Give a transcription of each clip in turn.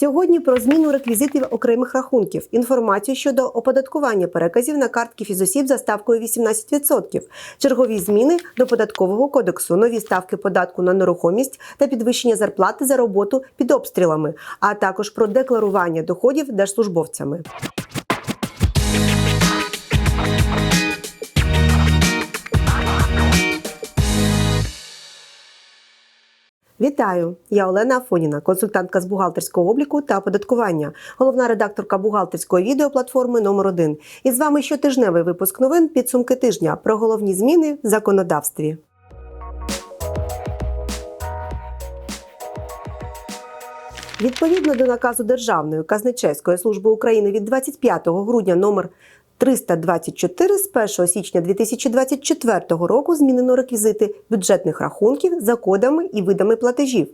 Сьогодні про зміну реквізитів окремих рахунків, інформацію щодо оподаткування переказів на картки фізосіб за ставкою 18%, чергові зміни до податкового кодексу, нові ставки податку на нерухомість та підвищення зарплати за роботу під обстрілами, а також про декларування доходів держслужбовцями. Вітаю! Я Олена Афоніна, консультантка з бухгалтерського обліку та оподаткування, головна редакторка бухгалтерської відеоплатформи номер 1 І з вами щотижневий випуск новин підсумки тижня про головні зміни в законодавстві. Відповідно до наказу Державної казначейської служби України від 25 грудня номер 324 з 1 січня 2024 року змінено реквізити бюджетних рахунків за кодами і видами платежів.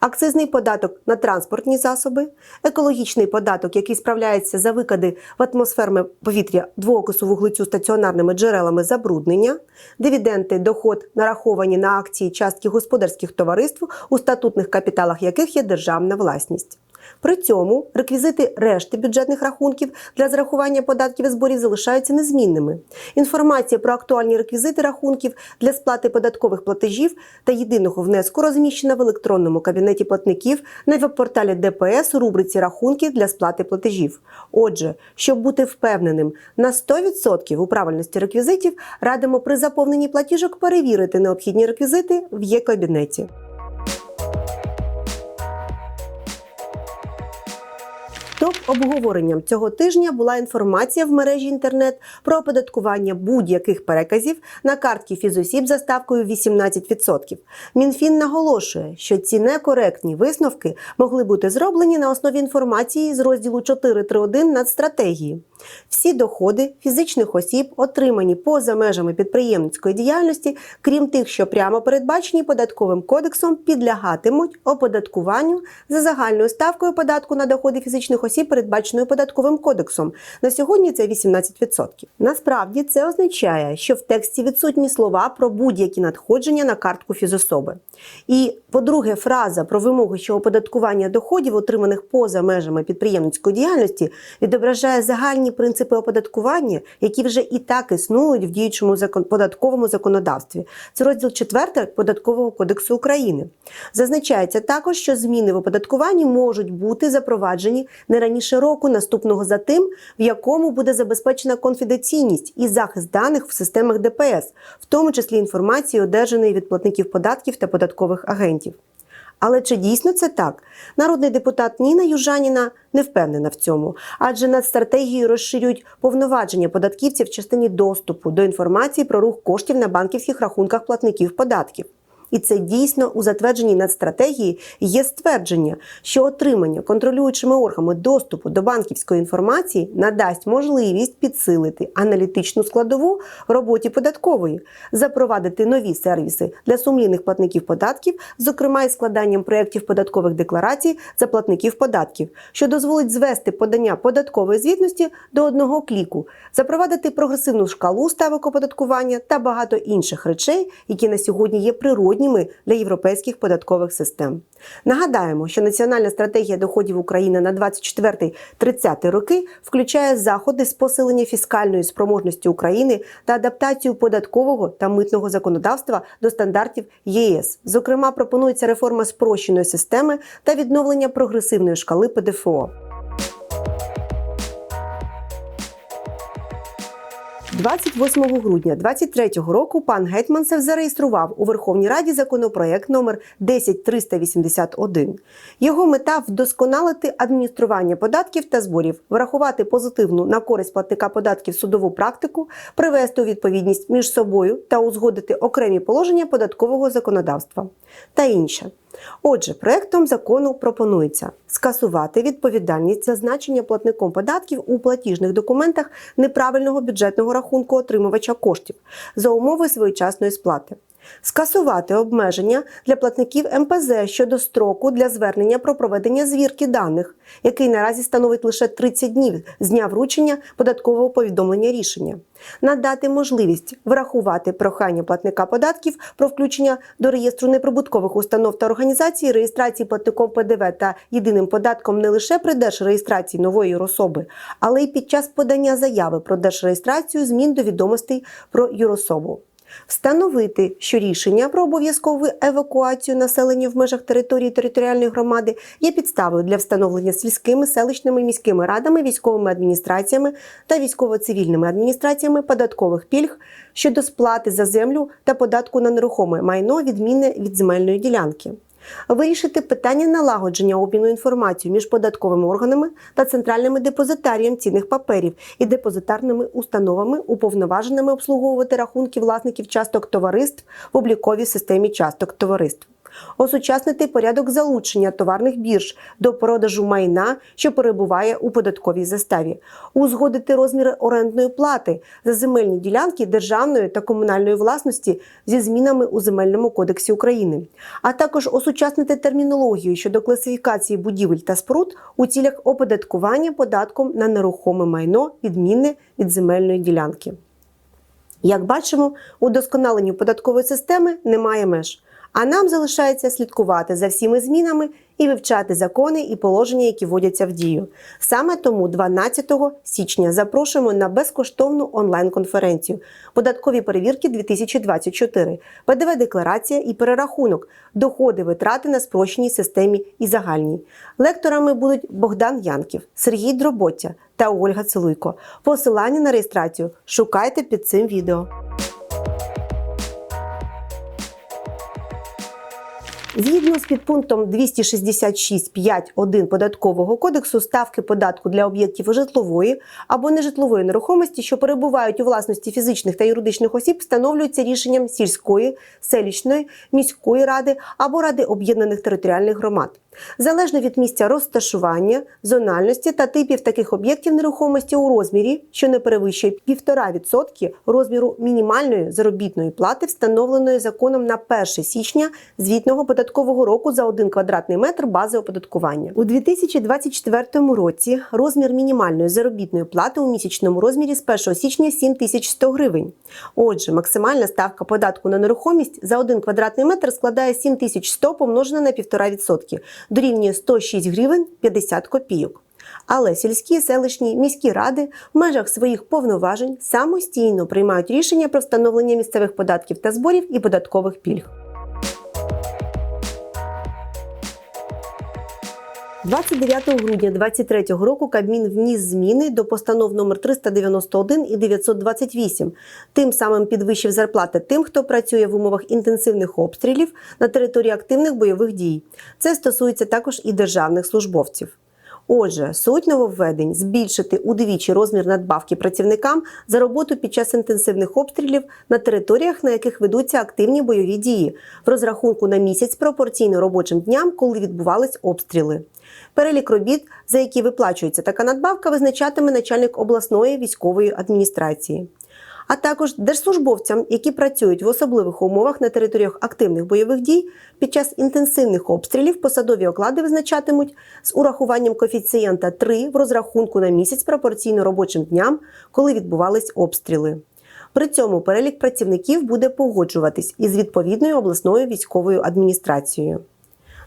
Акцизний податок на транспортні засоби, екологічний податок, який справляється за викиди в атмосферне повітря двоокису вуглецю стаціонарними джерелами забруднення, дивіденти, доход нараховані на акції частки господарських товариств, у статутних капіталах яких є державна власність. При цьому реквізити решти бюджетних рахунків для зарахування податків і зборів залишаються незмінними. Інформація про актуальні реквізити рахунків для сплати податкових платежів та єдиного внеску розміщена в електронному кабінеті платників на веб-порталі ДПС у рубриці рахунки для сплати платежів. Отже, щоб бути впевненим на 100% у правильності реквізитів, радимо при заповненні платіжок перевірити необхідні реквізити в є-кабінеті. Топ обговоренням цього тижня була інформація в мережі інтернет про оподаткування будь-яких переказів на картки фізосіб за ставкою 18%. Мінфін наголошує, що ці некоректні висновки могли бути зроблені на основі інформації з розділу 4.3.1 нацстратегії. Всі доходи фізичних осіб, отримані поза межами підприємницької діяльності, крім тих, що прямо передбачені податковим кодексом, підлягатимуть оподаткуванню за загальною ставкою податку на доходи фізичних осіб, передбаченою податковим кодексом. На сьогодні це 18%. Насправді це означає, що в тексті відсутні слова про будь-які надходження на картку фізособи. І, по-друге, фраза про вимоги, що оподаткування доходів, отриманих поза межами підприємницької діяльності, відображає загальні принципи оподаткування, які вже і так існують в діючому податковому законодавстві. Це розділ 4 податкового кодексу України. Зазначається також, що зміни в оподаткуванні можуть бути запроваджені не раніше року, наступного за тим, в якому буде забезпечена конфіденційність і захист даних в системах ДПС, в тому числі інформації, одержаної від платників податків та податкових агентів. Але чи дійсно це так? Народний депутат Ніна Южаніна не впевнена в цьому, адже над стратегією розширюють повноваження податківців в частині доступу до інформації про рух коштів на банківських рахунках платників податків. І це дійсно у затвердженій нацстратегії є ствердження, що отримання контролюючими органами доступу до банківської інформації надасть можливість підсилити аналітичну складову роботі податкової, запровадити нові сервіси для сумлінних платників податків, зокрема із складанням проєктів податкових декларацій за платників податків, що дозволить звести подання податкової звітності до одного кліку, запровадити прогресивну шкалу ставок оподаткування та багато інших речей, які на сьогодні є природніми для європейських податкових систем. Нагадаємо, що Національна стратегія доходів України на 24-30 роки включає заходи з посилення фіскальної спроможності України та адаптацію податкового та митного законодавства до стандартів ЄС. Зокрема, пропонується реформа спрощеної системи та відновлення прогресивної шкали ПДФО. 28 грудня 2023 року пан Гетьманцев зареєстрував у Верховній Раді законопроект номер 10381. Його мета вдосконалити адміністрування податків та зборів, врахувати позитивну на користь платника податків судову практику, привести у відповідність між собою та узгодити окремі положення податкового законодавства та інше. Отже, проектом закону пропонується скасувати відповідальність за значення платником податків у платіжних документах неправильного бюджетного рахунку отримувача коштів за умови своєчасної сплати. Скасувати обмеження для платників МПЗ щодо строку для звернення про проведення звірки даних, який наразі становить лише 30 днів з дня вручення податкового повідомлення рішення, надати можливість врахувати прохання платника податків про включення до реєстру неприбуткових установ та організацій реєстрації платником ПДВ та єдиним податком не лише при держреєстрації нової особи, але й під час подання заяви про держреєстрацію змін до відомостей про юрособу. Встановити, що рішення про обов'язкову евакуацію населення в межах території територіальної громади є підставою для встановлення сільськими, селищними, міськими радами, військовими адміністраціями та військово-цивільними адміністраціями податкових пільг щодо сплати за землю та податку на нерухоме майно відмінне від земельної ділянки. Вирішити питання налагодження обміну інформацією між податковими органами та центральними депозитарієм цінних паперів і депозитарними установами, уповноваженими обслуговувати рахунки власників часток товариств в обліковій системі часток товариств. Осучаснити порядок залучення товарних бірж до продажу майна, що перебуває у податковій заставі, узгодити розміри орендної плати за земельні ділянки державної та комунальної власності зі змінами у земельному кодексі України, а також осучаснити термінологію щодо класифікації будівель та споруд у цілях оподаткування податком на нерухоме майно, відмінне від земельної ділянки. Як бачимо, удосконаленню податкової системи немає меж. А нам залишається слідкувати за всіми змінами і вивчати закони і положення, які вводяться в дію. Саме тому 12 січня запрошуємо на безкоштовну онлайн-конференцію Податкові перевірки 2024, ПДВ декларація і перерахунок, доходи, витрати на спрощеній системі і загальній. Лекторами будуть Богдан Янків, Сергій Дроботя та Ольга Целуйко. Посилання на реєстрацію шукайте під цим відео. Згідно з підпунктом 266.5.1 податкового кодексу, ставки податку для об'єктів житлової або нежитлової нерухомості, що перебувають у власності фізичних та юридичних осіб, встановлюються рішенням сільської, селищної, міської ради або ради об'єднаних територіальних громад. Залежно від місця розташування, зональності та типів таких об'єктів нерухомості у розмірі, що не перевищує 1,5% розміру мінімальної заробітної плати, встановленої законом на 1 січня звітного податкового року за 1 квадратний метр бази оподаткування. У 2024 році розмір мінімальної заробітної плати у місячному розмірі з 1 січня 7100 гривень. Отже, максимальна ставка податку на нерухомість за 1 квадратний метр складає 7100 помножене на 1,5% дорівнює 106 гривень 50 копійок. Але сільські, селищні, міські ради в межах своїх повноважень самостійно приймають рішення про встановлення місцевих податків та зборів і податкових пільг. 29 грудня 2023 року Кабмін вніс зміни до постанов номер 391 і 928, тим самим підвищив зарплати тим, хто працює в умовах інтенсивних обстрілів на території активних бойових дій. Це стосується також і державних службовців. Отже, суть нововведень збільшити удвічі розмір надбавки працівникам за роботу під час інтенсивних обстрілів на територіях, на яких ведуться активні бойові дії, в розрахунку на місяць пропорційно робочим дням, коли відбувались обстріли. Перелік робіт, за які виплачується така надбавка, визначатиме начальник обласної військової адміністрації. А також держслужбовцям, які працюють в особливих умовах на територіях активних бойових дій, під час інтенсивних обстрілів посадові оклади визначатимуть з урахуванням коефіцієнта 3 в розрахунку на місяць пропорційно робочим дням, коли відбувались обстріли. При цьому перелік працівників буде погоджуватись із відповідною обласною військовою адміністрацією.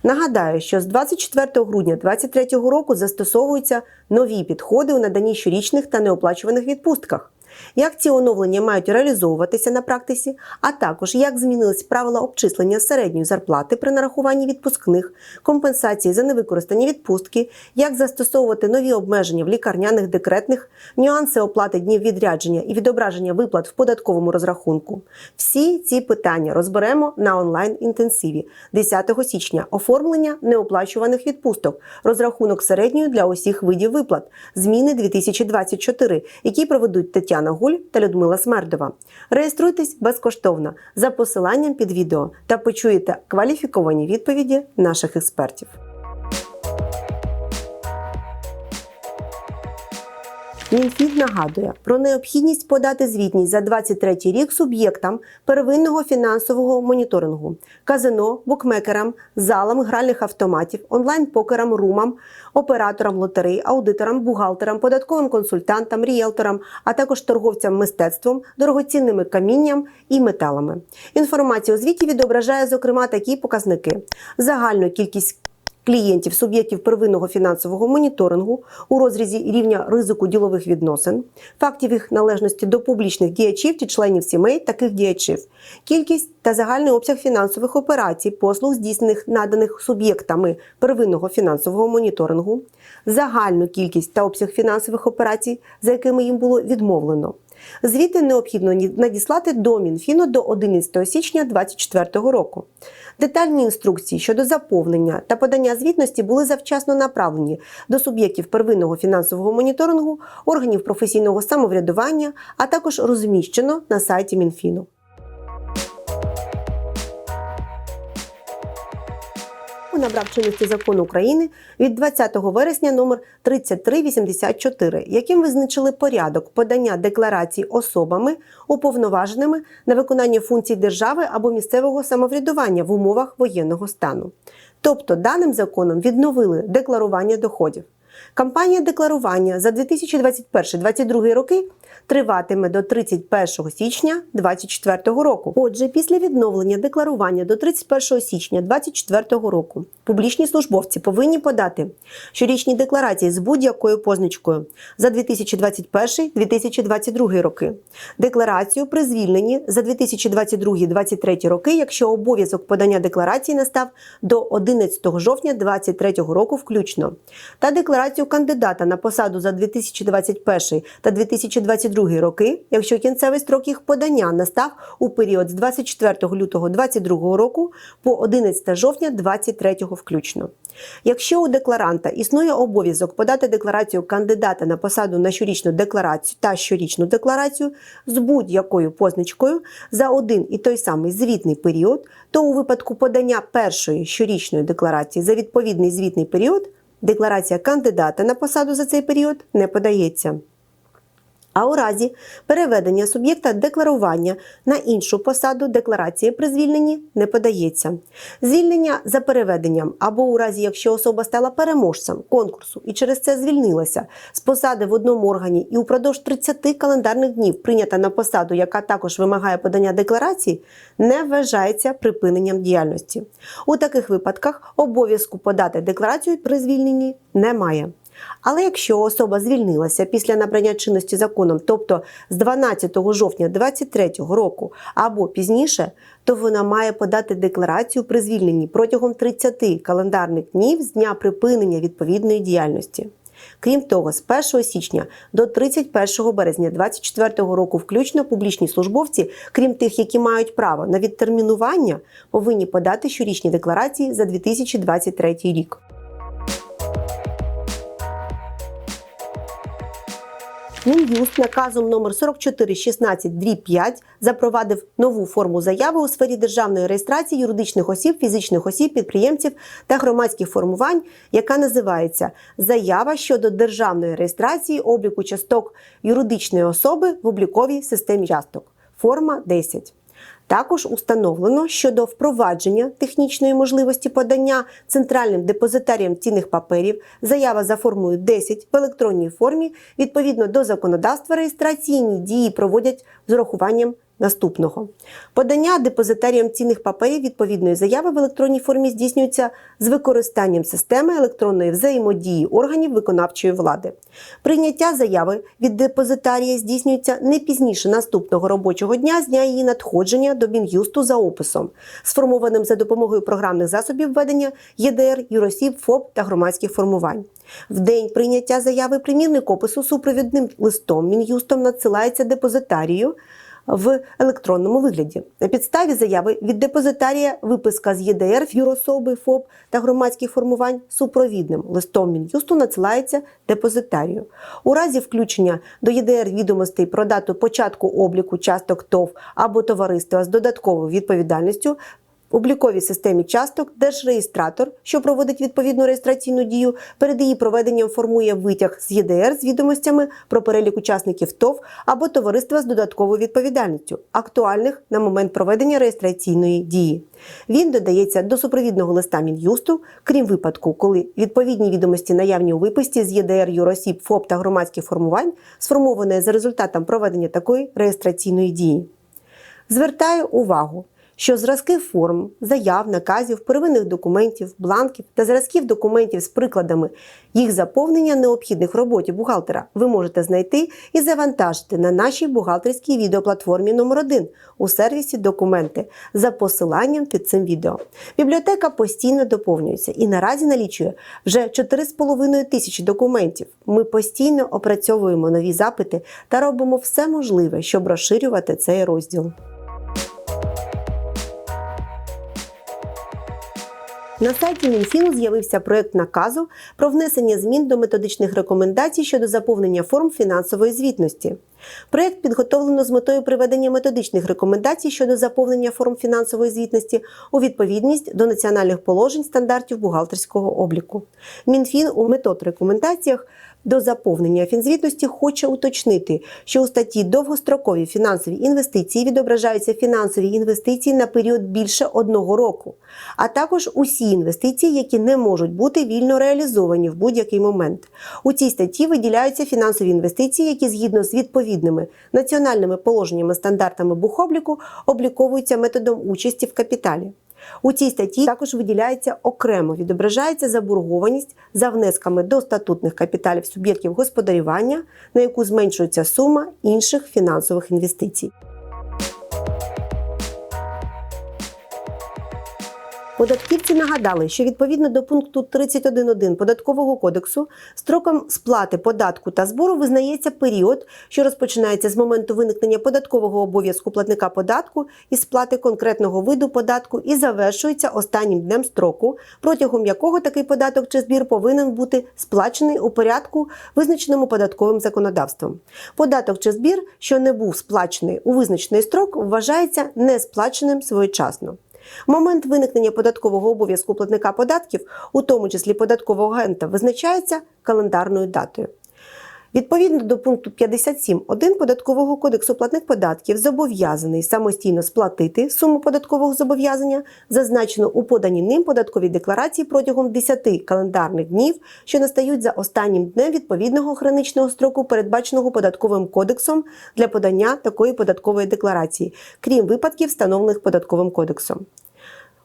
Нагадаю, що з 24 грудня 2023 року застосовуються нові підходи у наданні щорічних та неоплачуваних відпустках. Як ці оновлення мають реалізовуватися на практиці, а також як змінились правила обчислення середньої зарплати при нарахуванні відпускних, компенсації за невикористані відпустки, як застосовувати нові обмеження в лікарняних декретних, нюанси оплати днів відрядження і відображення виплат в податковому розрахунку. Всі ці питання розберемо на онлайн-інтенсиві 10 січня. Оформлення неоплачуваних відпусток, розрахунок середньої для усіх видів виплат, зміни 2024, які проведуть Тетяна Гуль та Людмила Смердова. Реєструйтесь безкоштовно за посиланням під відео та почуєте кваліфіковані відповіді наших експертів. Мінфін нагадує про необхідність подати звітність за 23 рік суб'єктам первинного фінансового моніторингу, казино, букмекерам, залам гральних автоматів, онлайн-покерам, румам, операторам лотерей, аудиторам, бухгалтерам, податковим консультантам, ріелторам, а також торговцям мистецтвом, дорогоцінними камінням і металами. Інформація у звіті відображає, зокрема, такі показники: загальну кількість клієнтів суб'єктів первинного фінансового моніторингу у розрізі рівня ризику ділових відносин, фактів їх належності до публічних діячів чи членів сімей таких діячів, кількість та загальний обсяг фінансових операцій, послуг, здійснених наданих суб'єктами первинного фінансового моніторингу, загальну кількість та обсяг фінансових операцій, за якими їм було відмовлено. Звіти необхідно надіслати до Мінфіну до 11 січня 2024 року. Детальні інструкції щодо заповнення та подання звітності були завчасно направлені до суб'єктів первинного фінансового моніторингу, органів професійного самоврядування, а також розміщено на сайті Мінфіну. Набрав чинності закон України від 20 вересня номер 3384, яким визначили порядок подання декларацій особами, уповноваженими на виконання функцій держави або місцевого самоврядування в умовах воєнного стану. Тобто даним законом відновили декларування доходів. Кампанія декларування за 2021-2022 роки триватиме до 31 січня 2024 року. Отже, після відновлення декларування до 31 січня 2024 року публічні службовці повинні подати щорічні декларації з будь-якою позначкою за 2021-2022 роки, декларацію при звільненні за 2022-2023 роки, якщо обов'язок подання декларації настав до 11 жовтня 2023 року включно, та декларацію кандидата на посаду за 2021 та 2022 роки, якщо кінцевий строк їх подання настав у період з 24 лютого 2022 року по 11 жовтня 2023 включно. Якщо у декларанта існує обов'язок подати декларацію кандидата на посаду на щорічну декларацію та щорічну декларацію з будь-якою позначкою за один і той самий звітний період, то у випадку подання першої щорічної декларації за відповідний звітний період декларація кандидата на посаду за цей період не подається. А у разі переведення суб'єкта декларування на іншу посаду декларації при звільненні не подається. Звільнення за переведенням або у разі, якщо особа стала переможцем конкурсу і через це звільнилася з посади в одному органі і упродовж 30 календарних днів прийнята на посаду, яка також вимагає подання декларації, не вважається припиненням діяльності. У таких випадках обов'язку подати декларацію при звільненні немає. Але якщо особа звільнилася після набрання чинності законом, тобто з 12 жовтня 2023 року або пізніше, то вона має подати декларацію при звільненні протягом 30 календарних днів з дня припинення відповідної діяльності. Крім того, з 1 січня до 31 березня 2024 року, включно публічні службовці, крім тих, які мають право на відтермінування, повинні подати щорічні декларації за 2023 рік. Мін'юст наказом номер 4416 5 запровадив нову форму заяви у сфері державної реєстрації юридичних осіб, фізичних осіб, підприємців та громадських формувань, яка називається Заява щодо державної реєстрації обліку часток юридичної особи в обліковій системі часток. Форма 10. Також установлено щодо впровадження технічної можливості подання центральним депозитаріям цінних паперів заява за формою 10 в електронній формі відповідно до законодавства реєстраційні дії проводять з урахуванням наступного. Подання депозитаріям цінних паперів відповідної заяви в електронній формі здійснюється з використанням системи електронної взаємодії органів виконавчої влади. Прийняття заяви від депозитарія здійснюється не пізніше наступного робочого дня з дня її надходження до Мін'юсту за описом, сформованим за допомогою програмних засобів ведення ЄДР, Юросіб, ФОП та громадських формувань. В день прийняття заяви примірник опису супровідним листом Мін'юстом надсилається депозитарію в електронному вигляді. На підставі заяви від депозитарія виписка з ЄДР, юрособи, ФОП та громадських формувань супровідним листом Мін'юсту надсилається депозитарію. У разі включення до ЄДР відомостей про дату початку обліку часток ТОВ або товариства з додатковою відповідальністю обліковій системі часток держреєстратор, що проводить відповідну реєстраційну дію, перед її проведенням формує витяг з ЄДР з відомостями про перелік учасників ТОВ або товариства з додатковою відповідальністю, актуальних на момент проведення реєстраційної дії. Він додається до супровідного листа Мін'юсту, крім випадку, коли відповідні відомості наявні у виписці з ЄДР юросіб, ФОП та громадських формувань, сформоване за результатом проведення такої реєстраційної дії. Звертаю увагу, що зразки форм, заяв, наказів, первинних документів, бланків та зразків документів з прикладами їх заповнення необхідних в роботі бухгалтера ви можете знайти і завантажити на нашій бухгалтерській відеоплатформі номер 1 у сервісі Документи за посиланням під цим відео. Бібліотека постійно доповнюється і наразі налічує вже 4,5 тисячі документів. Ми постійно опрацьовуємо нові запити та робимо все можливе, щоб розширювати цей розділ. На сайті Мінфіну з'явився проект наказу про внесення змін до методичних рекомендацій щодо заповнення форм фінансової звітності. Проект підготовлено з метою приведення методичних рекомендацій щодо заповнення форм фінансової звітності у відповідність до національних положень стандартів бухгалтерського обліку. Мінфін у метод рекомендаціях до заповнення фінзвітності хоче уточнити, що у статті довгострокові фінансові інвестиції відображаються фінансові інвестиції на період більше одного року, а також усі інвестиції, які не можуть бути вільно реалізовані в будь-який момент. У цій статті виділяються фінансові інвестиції, які згідно з відповідними національними положеннями стандартами бухобліку обліковуються методом участі в капіталі. У цій статті також виділяється окремо відображається заборгованість за внесками до статутних капіталів суб'єктів господарювання, на яку зменшується сума інших фінансових інвестицій. Податківці нагадали, що відповідно до пункту 31.1 податкового кодексу строком сплати податку та збору визнається період, що розпочинається з моменту виникнення податкового обов'язку платника податку і сплати конкретного виду податку і завершується останнім днем строку, протягом якого такий податок чи збір повинен бути сплачений у порядку, визначеному податковим законодавством. Податок чи збір, що не був сплачений у визначений строк, вважається несплаченим своєчасно. Момент виникнення податкового обов'язку платника податків, у тому числі податкового агента, визначається календарною датою. Відповідно до пункту 57.1 податкового кодексу платник податків зобов'язаний самостійно сплатити суму податкового зобов'язання, зазначену у поданій ним податковій декларації протягом 10 календарних днів, що настають за останнім днем відповідного граничного строку, передбаченого податковим кодексом для подання такої податкової декларації, крім випадків, встановлених податковим кодексом.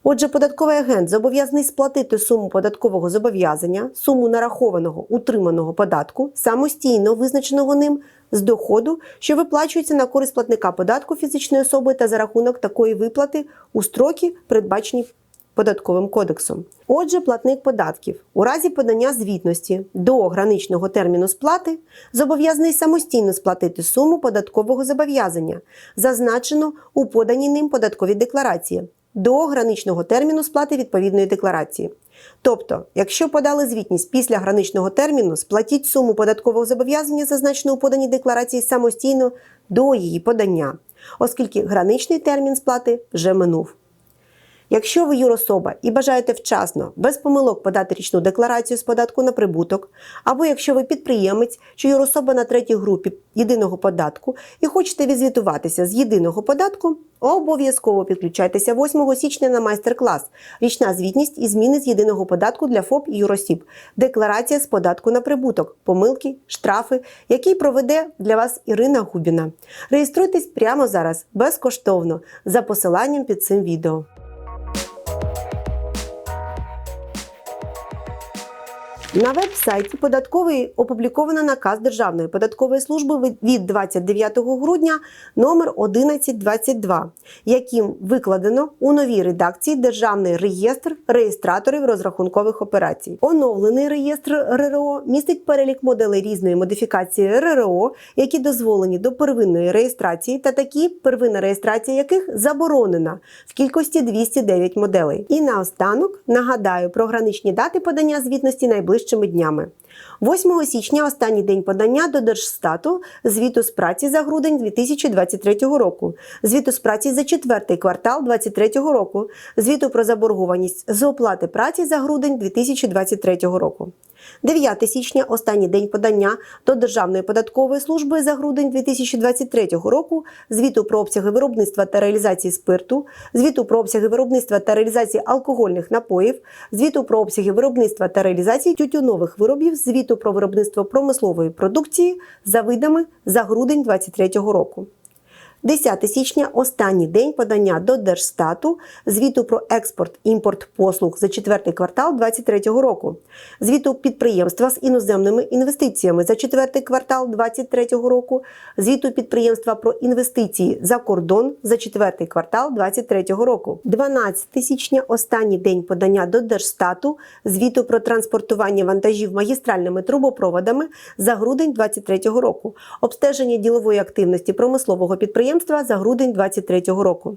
Отже, податковий агент зобов'язаний сплатити суму податкового зобов'язання, суму нарахованого утриманого податку, самостійно визначеного ним з доходу, що виплачується на користь платника податку фізичної особи та за рахунок такої виплати у строки, передбачені податковим кодексом. Отже, платник податків у разі подання звітності до граничного терміну сплати зобов'язаний самостійно сплатити суму податкового зобов'язання, зазначену у поданій ним податковій декларації до граничного терміну сплати відповідної декларації. Тобто, якщо подали звітність після граничного терміну, сплатіть суму податкового зобов'язання, зазначену у поданій декларації, самостійно до її подання, оскільки граничний термін сплати вже минув. Якщо ви юрособа і бажаєте вчасно, без помилок подати річну декларацію з податку на прибуток, або якщо ви підприємець чи юрособа на третій групі єдиного податку і хочете відзвітуватися з єдиного податку, обов'язково підключайтеся 8 січня на майстер-клас Річна звітність і зміни з єдиного податку для ФОП і юросіб, декларація з податку на прибуток, помилки, штрафи, який проведе для вас Ірина Губіна. Реєструйтесь прямо зараз безкоштовно за посиланням під цим відео. На веб-сайті податкової опубліковано наказ Державної податкової служби від 29 грудня номер 1122, яким викладено у новій редакції Державний реєстр реєстраторів розрахункових операцій. Оновлений реєстр РРО містить перелік моделей різної модифікації РРО, які дозволені до первинної реєстрації, та такі, первинна реєстрація яких заборонена в кількості 209 моделей. І наостанок нагадаю про граничні дати подання звітності найближчим найближчими днями. 8 січня останній день подання до Держстату звіту з праці за грудень 2023 року, звіту з праці за четвертий квартал 2023 року, звіту про заборгованість з оплати праці за грудень 2023 року. 9 січня останній день подання до Державної податкової служби за грудень 2023 року, звіту про обсяги виробництва та реалізації спирту, звіту про обсяги виробництва та реалізації алкогольних напоїв, звіту про обсяги виробництва та реалізації тютюнових виробів, звіту про виробництво промислової продукції за видами за грудень 2023 року. 10 січня останній день подання до Держстату звіту про експорт імпорт послуг за четвертий квартал 2023 року, звіту підприємства з іноземними інвестиціями за четвертий квартал 2023 року, звіту підприємства про інвестиції за кордон за четвертий квартал 2023 року. 12 січня останній день подання до Держстату звіту про транспортування вантажів магістральними трубопроводами за грудень 2023 року, обстеження ділової активності промислового підприємства за грудень 2023 року.